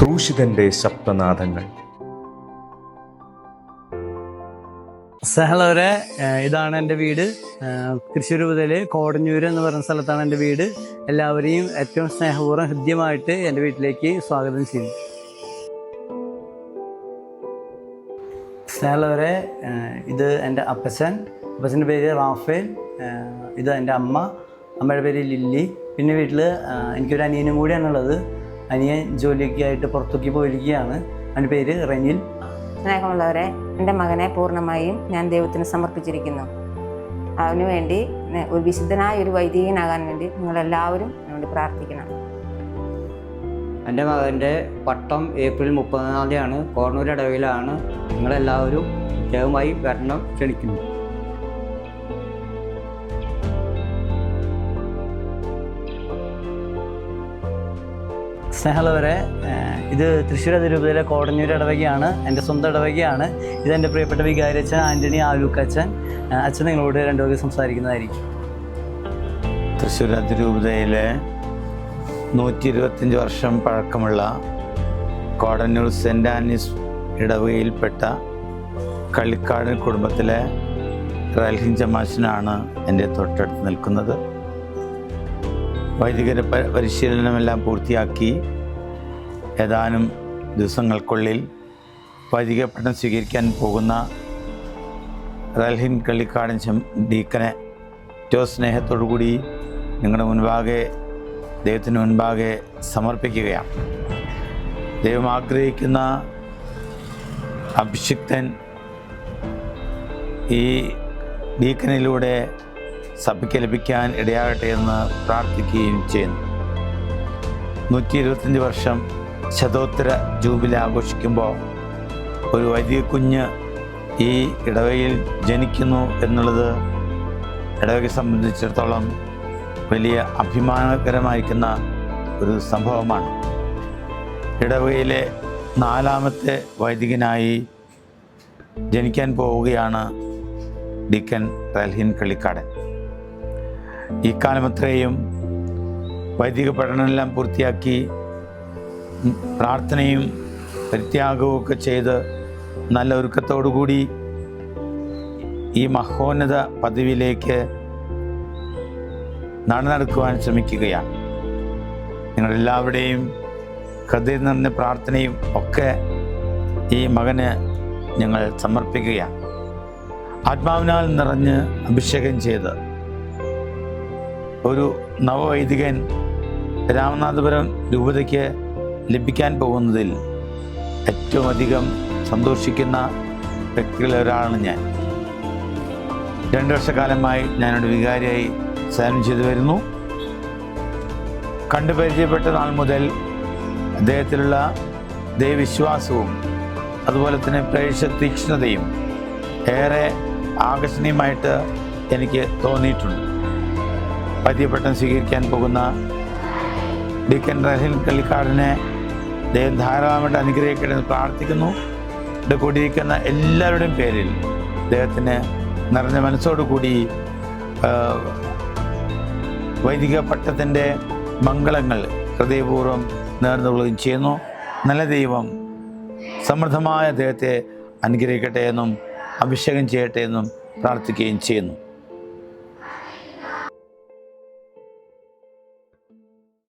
ക്രൂശിതന്റെ ശബ്ദനാഥങ്ങൾ സഹലോരെ ഇതാണ് എന്റെ വീട്. തൃശ്ശൂർ മുതൽ കോടഞ്ഞൂർ എന്ന് പറയുന്ന സ്ഥലത്താണ് എന്റെ വീട്. എല്ലാവരെയും ഏറ്റവും സ്നേഹപൂർവം ഹൃദ്യമായിട്ട് എന്റെ വീട്ടിലേക്ക് സ്വാഗതം ചെയ്യുന്നു. സഹലോരെ ഇത് എന്റെ അപ്പച്ചൻ. അപ്പച്ചന്റെ പേര് റാഫേൽ. ഇത് എന്റെ അമ്മ. അമ്മയുടെ പേര് ലില്ലി. പിന്നെ വീട്ടിൽ എനിക്കൊരു അനിയനും കൂടിയാണുള്ളത്. അനിയൻ ജോലിയൊക്കെ ആയിട്ട് പുറത്തേക്ക് പോയിരിക്കുകയാണ്. അവന്റെ പേര് റെനിൽ. സ്നേഹമുള്ളവരെ എന്റെ മകനെ പൂർണമായും ഞാൻ ദൈവത്തിന് സമർപ്പിച്ചിരിക്കുന്നു. അവന് വേണ്ടി ഒരു വിശുദ്ധനായ ഒരു വൈദികനാകാൻ വേണ്ടി നിങ്ങളെല്ലാവരും എന്നോട് പ്രാർത്ഥിക്കണം. എന്റെ മകന്റെ പട്ടം ഏപ്രിൽ മുപ്പതാം തീയതിയാണ്. കോർണൂർ ഇടവിലാണ്. നിങ്ങളെല്ലാവരും പ്രത്യേകമായി വരണം ക്ഷണിക്കുന്നു. സ്നേഹമുള്ളവരെ ഇത് തൃശ്ശൂർ അതിരൂപതയിലെ കോടഞ്ഞൂർ ഇടവകയാണ് എന്റെ സ്വന്തം ഇടവകയാണ്. ഇത് എന്റെ പ്രിയപ്പെട്ട വികാരച്ചൻ ആന്റണി ആലൂക്കച്ഛൻ അച്ഛൻ നിങ്ങളോട് രണ്ടു വകെ സംസാരിക്കുന്നതായിരിക്കും. തൃശ്ശൂർ അതിരൂപതയിലെ നൂറ്റി ഇരുപത്തഞ്ച് വർഷം പഴക്കമുള്ള കോടന്നൂർ സെന്റ് ആനീസ് ഇടവകയിൽപ്പെട്ട കള്ളിക്കാടൻ കുടുംബത്തിലെ റൽഹിൻ ജമാശനാണ് എന്റെ തൊട്ടടുത്ത് നിൽക്കുന്നത്. വൈദികര പരിശീലനമെല്ലാം പൂർത്തിയാക്കി ഏതാനും ദിവസങ്ങൾക്കുള്ളിൽ വൈദിക പഠനം സ്വീകരിക്കാൻ പോകുന്ന റൽഹിൻ കള്ളിക്കാടൻ ഡീക്കനെ ഏറ്റവും സ്നേഹത്തോടു കൂടി നിങ്ങളുടെ മുൻപാകെ ദൈവത്തിന് മുൻപാകെ സമർപ്പിക്കുകയാണ്. ദൈവം ആഗ്രഹിക്കുന്ന അഭിഷിക്തൻ ഈ ഡീക്കനിലൂടെ സഭയ്ക്ക് ലഭിക്കാൻ ഇടയാകട്ടെ എന്ന് പ്രാർത്ഥിക്കുകയും ചെയ്യുന്നു. നൂറ്റി ഇരുപത്തഞ്ച് വർഷം ശതോത്തര ജൂബിലി ആഘോഷിക്കുമ്പോൾ ഒരു വലിയ കുഞ്ഞ് ഈ ഇടവയിൽ ജനിക്കുന്നു എന്നുള്ളത് ഇടവകയെ സംബന്ധിച്ചിടത്തോളം വലിയ അഭിമാനകരമായിരിക്കുന്ന ഒരു സംഭവമാണ്. ഇടവകയിലെ നാലാമത്തെ വൈദികനായി ജനിക്കാൻ പോവുകയാണ് ഡിക്കൻ റൽഹിൻ കളിക്കാടൻ ഈ കാലമത്രയും വൈദിക പഠനമെല്ലാം പൂർത്തിയാക്കി പ്രാർത്ഥനയും പരിത്യാഗവും ഒക്കെ ചെയ്ത് നല്ല ഒരുക്കത്തോടു കൂടി ഈ മഹോന്നത പദവിയിലേക്ക് നടന്നെടുക്കുവാൻ ശ്രമിക്കുകയാണ്. നിങ്ങളെല്ലാവരുടെയും ഹൃദയം നിറഞ്ഞ പ്രാർത്ഥനയും ഒക്കെ ഈ മകന് ഞങ്ങൾ സമർപ്പിക്കുകയാണ്. ആത്മാവിനാൽ നിറഞ്ഞ് അഭിഷേകം ചെയ്ത് ഒരു നവവൈദികൻ രാമനാഥപുരം രൂപതയ്ക്ക് ലഭിക്കാൻ പോകുന്നതിൽ ഏറ്റവും അധികം സന്തോഷിക്കുന്ന വ്യക്തികളിൽ ഒരാളാണ് ഞാൻ. രണ്ട് വർഷക്കാലമായി ഞാനൊരു വികാരിയായി സേവനം ചെയ്തു വരുന്നു. കണ്ടു പരിചയപ്പെട്ട നാൾ മുതൽ അദ്ദേഹത്തിലുള്ള ദൈവവിശ്വാസവും അതുപോലെ തന്നെ പ്രേക്ഷ തീക്ഷ്ണതയും ഏറെ ആകർഷണീയമായിട്ട് എനിക്ക് തോന്നിയിട്ടുണ്ട്. പതിയപ്പെട്ടം സ്വീകരിക്കാൻ പോകുന്ന ഡിക്കൻ റഹിൻ കള്ളിക്കാടിനെ ദൈവം ധാരാളമായിട്ട് അനുഗ്രഹിക്കട്ടെ എന്ന് പ്രാർത്ഥിക്കുന്നു. ഇവിടെ കൂടിയിരിക്കുന്ന എല്ലാവരുടെയും പേരിൽ ദൈവത്തിന് നിറഞ്ഞ മനസ്സോടുകൂടി വൈദിക പട്ടത്തിന്റെ മംഗളങ്ങൾ ഹൃദയപൂർവം നേർന്നുകൊള്ളുകയും ചെയ്യുന്നു. നല്ല ദൈവം സമൃദ്ധമായ ദൈവത്തെ അനുഗ്രഹിക്കട്ടെ എന്നും അഭിഷേകം ചെയ്യട്ടെ എന്നും പ്രാർത്ഥിക്കുകയും ചെയ്യുന്നു.